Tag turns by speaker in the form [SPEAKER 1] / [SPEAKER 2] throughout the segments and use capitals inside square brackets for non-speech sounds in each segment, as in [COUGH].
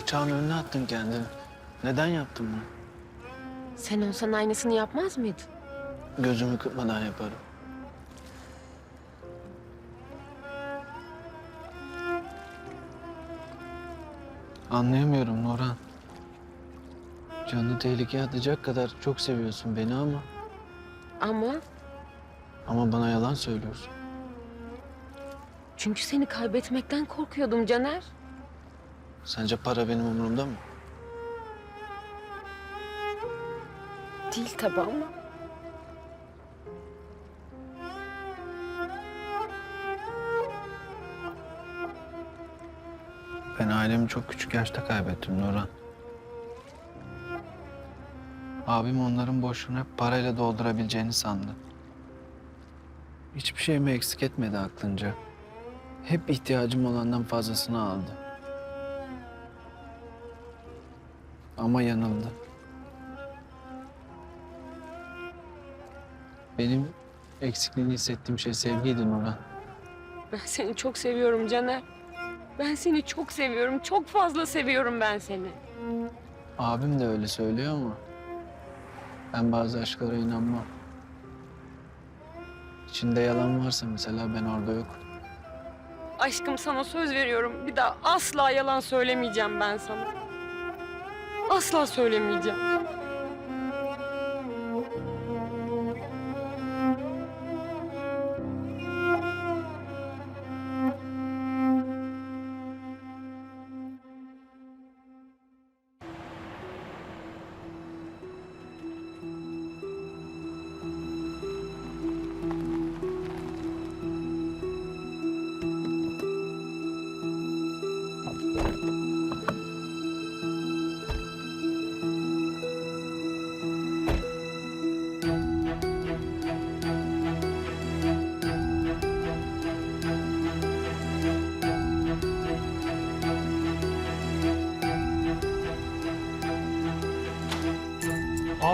[SPEAKER 1] Bıçağın önüne attın kendini. Neden yaptın bunu?
[SPEAKER 2] Sen olsan aynısını yapmaz mıydın?
[SPEAKER 1] Gözümü kırpmadan yaparım. Anlayamıyorum Nurhan. Canını tehlikeye atacak kadar çok seviyorsun beni ama...
[SPEAKER 2] Ama
[SPEAKER 1] Ama bana yalan söylüyorsun.
[SPEAKER 2] çünkü seni kaybetmekten korkuyordum Caner.
[SPEAKER 1] Sence para benim umurumda mı?
[SPEAKER 2] Değil tabii ama.
[SPEAKER 1] Ben ailemi çok küçük yaşta kaybettim Nurhan. Abim onların boşluğunu hep parayla doldurabileceğini sandı. Hiçbir şeyimi eksik etmedi aklınca. Hep ihtiyacım olandan fazlasını aldı. Ama yanıldı. Benim eksikliğini hissettiğim şey sevgiydi Nurhan.
[SPEAKER 2] Ben seni çok seviyorum Caner. Ben seni çok seviyorum. Çok fazla seviyorum ben seni.
[SPEAKER 1] Abim de öyle söylüyor ama ben bazı aşklara inanmam. İçinde yalan varsa mesela ben orada yokum.
[SPEAKER 2] Aşkım sana söz veriyorum. Bir daha asla yalan söylemeyeceğim ben sana. Asla söylemeyeceğim.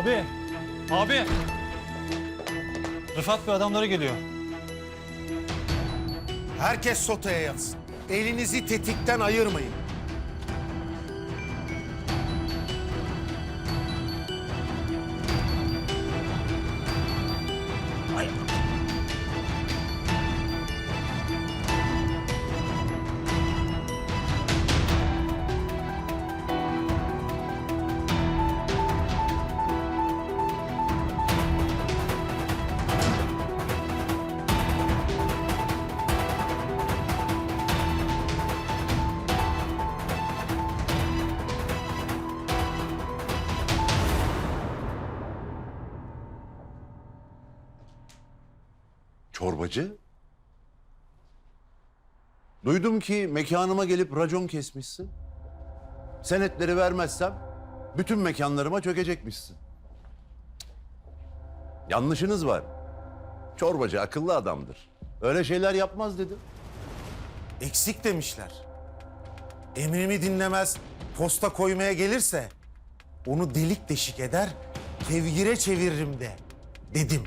[SPEAKER 3] Abi, abi. Rıfat Bey adamları geliyor.
[SPEAKER 4] Herkes sotaya yatsın. Elinizi tetikten ayırmayın.
[SPEAKER 5] Çorbacı? Duydum ki mekanıma gelip racon kesmişsin. Senetleri vermezsem bütün mekanlarıma çökecekmişsin. Yanlışınız var. Çorbacı akıllı adamdır. Öyle şeyler yapmaz dedim.
[SPEAKER 4] Eksik demişler. Emrimi dinlemez, posta koymaya gelirse onu delik deşik eder, kevgire çeviririm de dedim.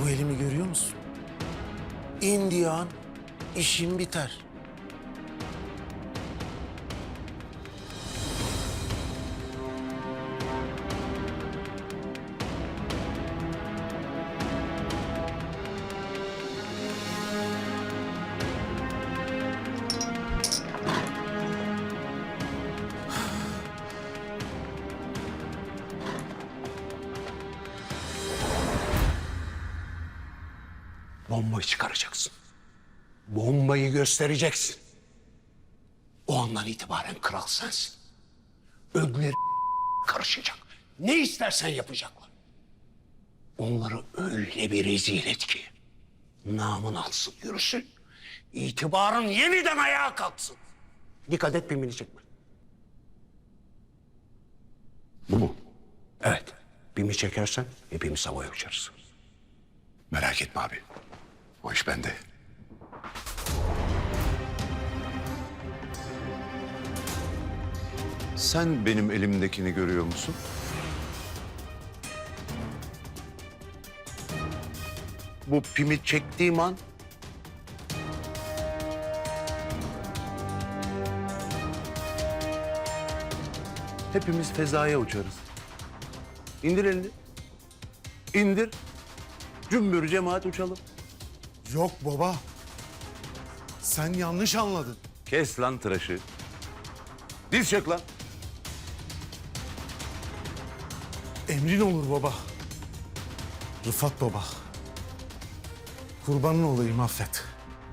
[SPEAKER 4] Bu elimi görüyor musun? İndiyan işim biter.
[SPEAKER 6] Bombayı çıkaracaksın. Bombayı göstereceksin. O andan itibaren kral sensin. Ögleri [LAUGHS] karışacak. Ne istersen yapacaklar. Onları öyle bir rezil et ki namın alsın yürüsün. itibarın yeniden ayağa kalksın. Dikkat et pimini çekme. Bu mu? Evet. Pimi çekersen hepimiz havaya uçarız.
[SPEAKER 5] Merak etme abi. O iş bende. Sen benim elimdekini görüyor musun? Bu pimi çektiğim an hepimiz fezaya uçarız. İndir elini. İndir. Cümbür cemaat uçalım.
[SPEAKER 4] Yok baba. Sen yanlış anladın.
[SPEAKER 5] Kes lan tıraşı. Diz çök lan.
[SPEAKER 4] Emrin olur baba. Rıfat baba. Kurbanın olayım affet.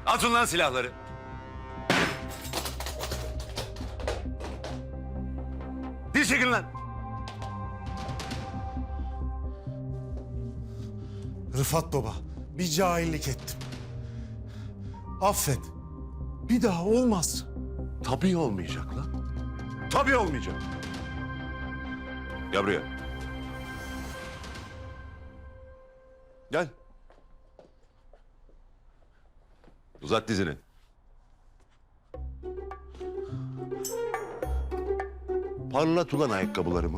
[SPEAKER 5] Atın lan silahları. Diz çekin lan.
[SPEAKER 4] Rıfat baba, bir cahillik ettim. Affet. Bir daha olmaz.
[SPEAKER 5] Tabii olmayacak lan. Tabii olmayacak. Gel buraya. Gel. Uzat dizini. Parlat ulan ayakkabılarımı.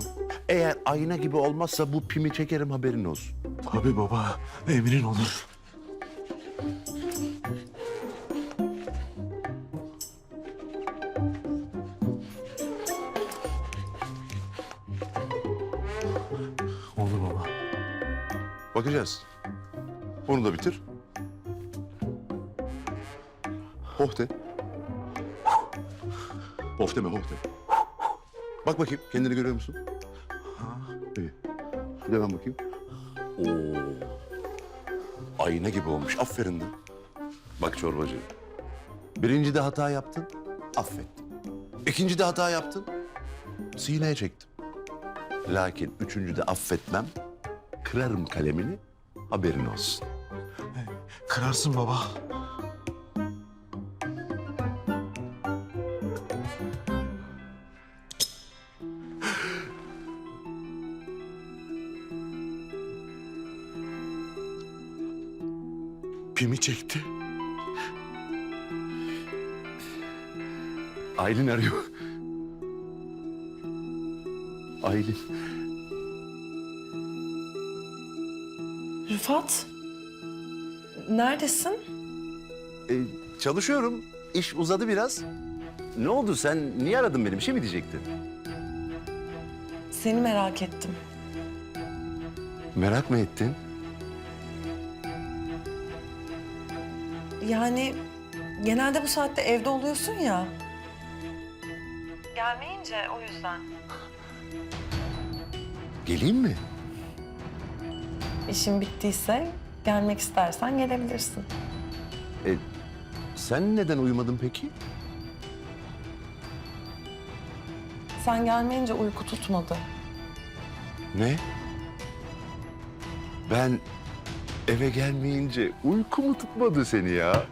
[SPEAKER 5] Eğer ayna gibi olmazsa bu pimi çekerim haberin olsun.
[SPEAKER 4] Tabii baba, emrin olur. Olur
[SPEAKER 5] Bakacağız. Bunu da bitir. Hoh de. Hoh deme, hoh de. Bak bakayım, kendini görüyor musun? İyi. Bir de ben bakayım. Oo. Ayna gibi olmuş, aferin de. Bak çorbacı. Birinci de hata yaptın, affettim. İkinci de hata yaptın, sineye çektim. Lakin üçüncü de affetmem, kırarım kalemini, haberin olsun.
[SPEAKER 4] Kırarsın baba. Pimi çekti.
[SPEAKER 5] Aylin arıyor. Aylin.
[SPEAKER 7] Rıfat, neredesin?
[SPEAKER 5] Ee, çalışıyorum. İş uzadı biraz. Ne oldu sen? Niye aradın beni? Bir şey mi diyecektin?
[SPEAKER 7] Seni merak ettim.
[SPEAKER 5] Merak mı ettin?
[SPEAKER 7] Yani genelde bu saatte evde oluyorsun ya. Gelmeyince o yüzden.
[SPEAKER 5] Geleyim mi?
[SPEAKER 7] İşin bittiyse gelmek istersen gelebilirsin.
[SPEAKER 5] E, sen neden uyumadın peki?
[SPEAKER 7] Sen gelmeyince uyku tutmadı.
[SPEAKER 5] Ne? Ben eve gelmeyince uyku mu tutmadı seni ya?